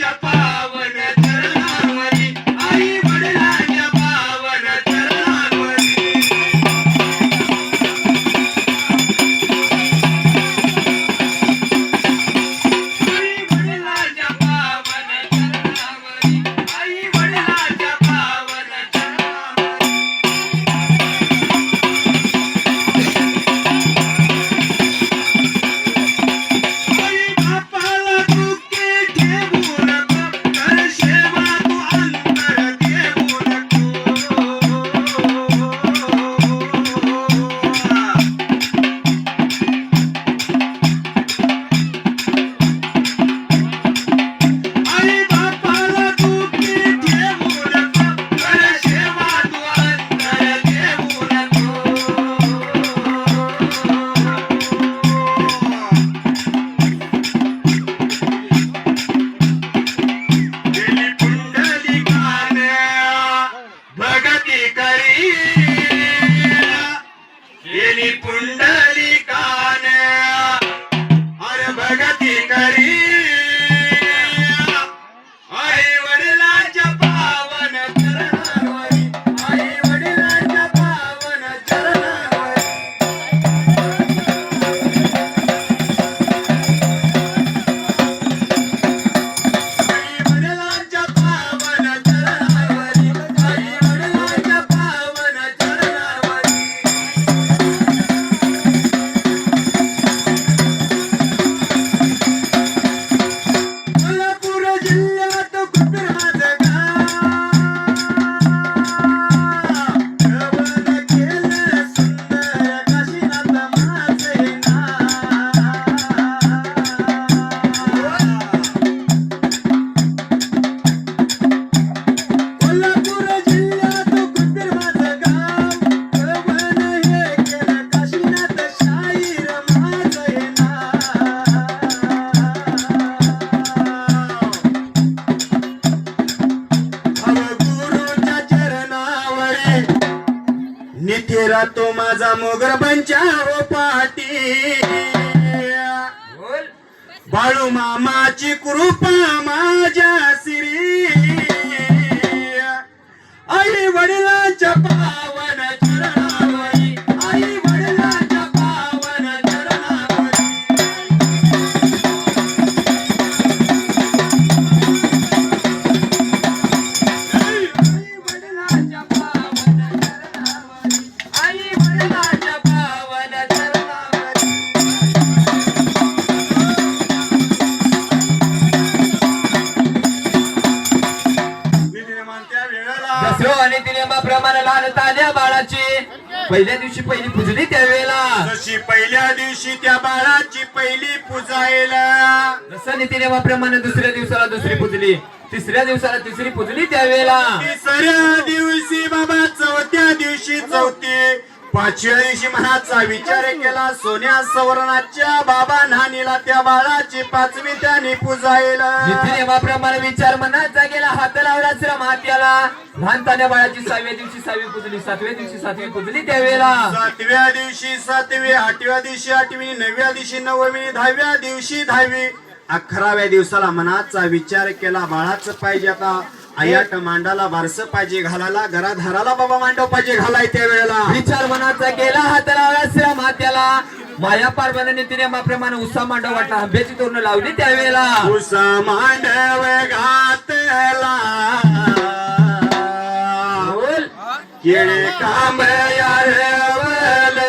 ಚಪ್ಪ नित्य राहतो माझा मोगर पंचाव पाटी. बाळू मामाची कृपा माझ्या श्री आई वडिलांच्या पावन चरणावरी दिवशी त्या बाळाची पहिली पूजायला. जसं नीती नियमाप्रमाणे दुसऱ्या दिवसाला दुसरी पुजली तिसऱ्या दिवसाला तिसरी पुजली त्यावेळेला. तिसऱ्या दिवशी बाबा चौथ्या दिवशी चौथी. पाचव्या दिवशी मनाचा विचार केला. सोन्या सवरणाच्या बाबा नानीला त्या बाळाची पाचवी त्याने पूजायला. नीती नियमाप्रमाणे विचार मनाचा गेला हात लावला श्रम हात्याला लहान तान्या बाळाची सहाव्या दिवशी सहावी पुजली सातव्या दिवशी सातवी पुजली त्यावेळेला. सातव्या दिवशी सातवी आठव्या दिवशी आठवी नवव्या दिवशी नववी दहाव्या दिवशी दहावी. अकराव्या दिवसाला मनाचा विचार केला बाळाचं पाहिजे आता. आयाट मांडाला बारसं पाहिजे घालायला घराधाराला बाबा मांडव पाहिजे घालाय त्या वेळेला. विचार मनाचा केला हात लावला श्री मात्याला. माया पार्वतीने तिने माप्रमाणे उत्साह मांडव वाटला आंब्याची तोरण लावली त्यावेळेला उसा मांडव घातला. केळे काम यारवले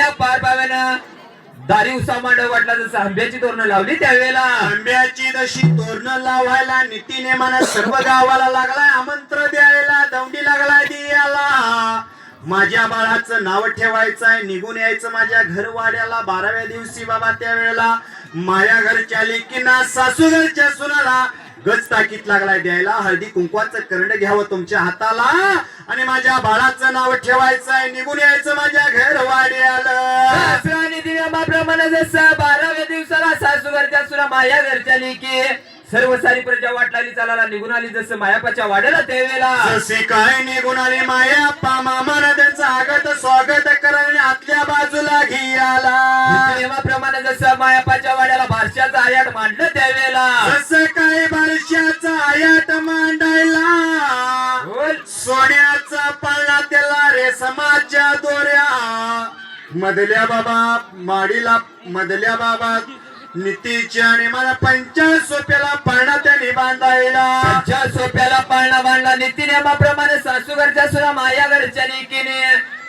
नित्यनेमाप्रमाणे पार पाव्यानं दारी उसा मांडव वाटला जसं आंब्याची तोरणं लावली त्यावेळेला. आंब्याची जशी तोरणं लावायला नीतीने मला सर्व गावाला लागलाय आमंत्र द्यायला दौंडी लागलाय दियाला. माझ्या बाळाचं नाव ठेवायचं आहे निघून यायचं माझ्या घरवाड्याला बाराव्या दिवशी बाबा त्यावेळेला. माझ्या घरच्या लेकीना सासू घरच्या सुनाला गज ताकीत लागलाय द्यायला हळदी कुंकवाचं करंड घ्यावं तुमच्या हाताला. आणि माझ्या बाळाचं नाव ठेवायचं आहे निघून यायचं माझ्या घरवाड्याला. सासरा नित्यनेमाप्रमाणे जस बाराव्या दिवसाला सासू सुरा माझ्या घरच्या लेकी. सर्व सारी प्रजा वाट लागली चालायला निघून आली जसं मायापाच्या वाड्याला त्यावेळेला. जसे काय निघून आले मायाप्पा मामानं त्यांचं आगत स्वागत करणे आतल्या बाजूला घियाला. नित्यनेमाप्रमाणे जसं मायापाच्या वाड्याला बारशाचा आयाट मांडलं त्यावेळेला. जसं काय बारशाचा आयात मांडायला सोन्याचा पाळणा त्याला रेशमाच्या दोऱ्या. मधल्या बाबा माडीला मधल्या बाबा नितीच्या आणि मला पंचाळीस सोप्याला पाळणा त्याने बांधायला. पंचायत सोप्याला पाळणा बांधला. नीतीनियमाप्रमाणे सासू घरच्या सुना माया घरच्या लेकीने.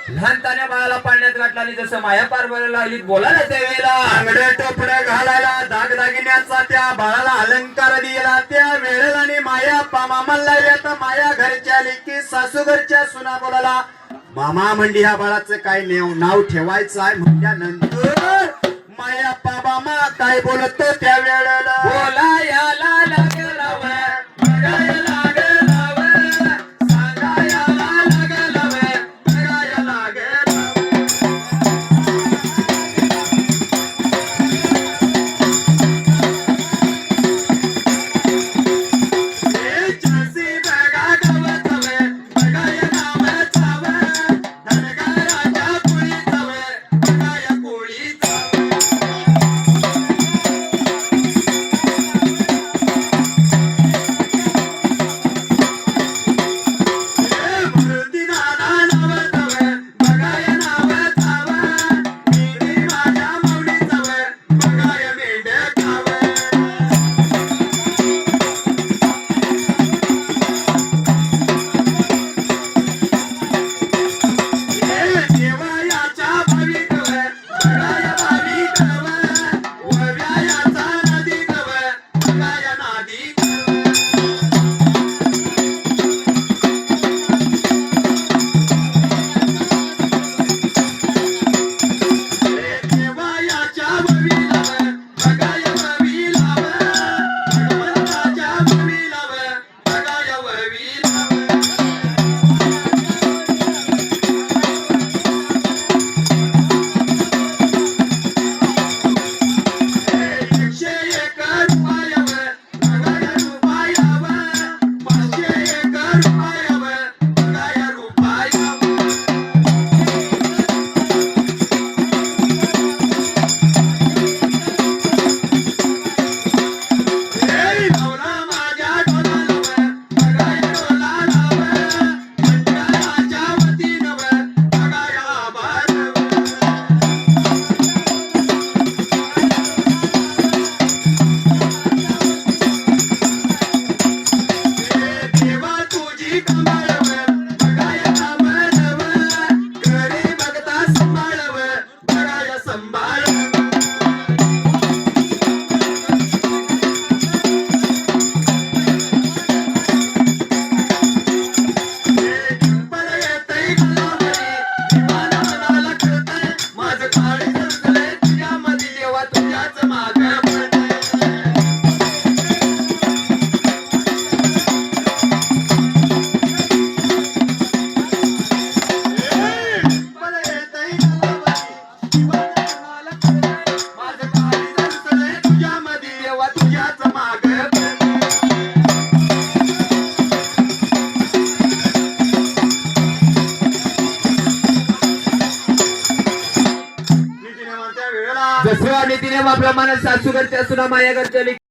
लहानतान्या बाळाला पाळण्यात घातला आणि जसं माया पार बोलायला लागली बोलायला त्यावेळेला. आंगडे टोपडे घालायला दागदागिन्याचा त्या बाळाला अलंकार दिला त्या वेळेला आणि माया मामाला लागल्या तर माया घरच्या लेकी सासू घरच्या सुना बोलाला मामा म्हणजे ह्या बाळाचं काय नेव- नाव ठेवायचं आहे म्हणल्यानंतर माया मामा काय बोलतो त्या वेळेला बोलायला माया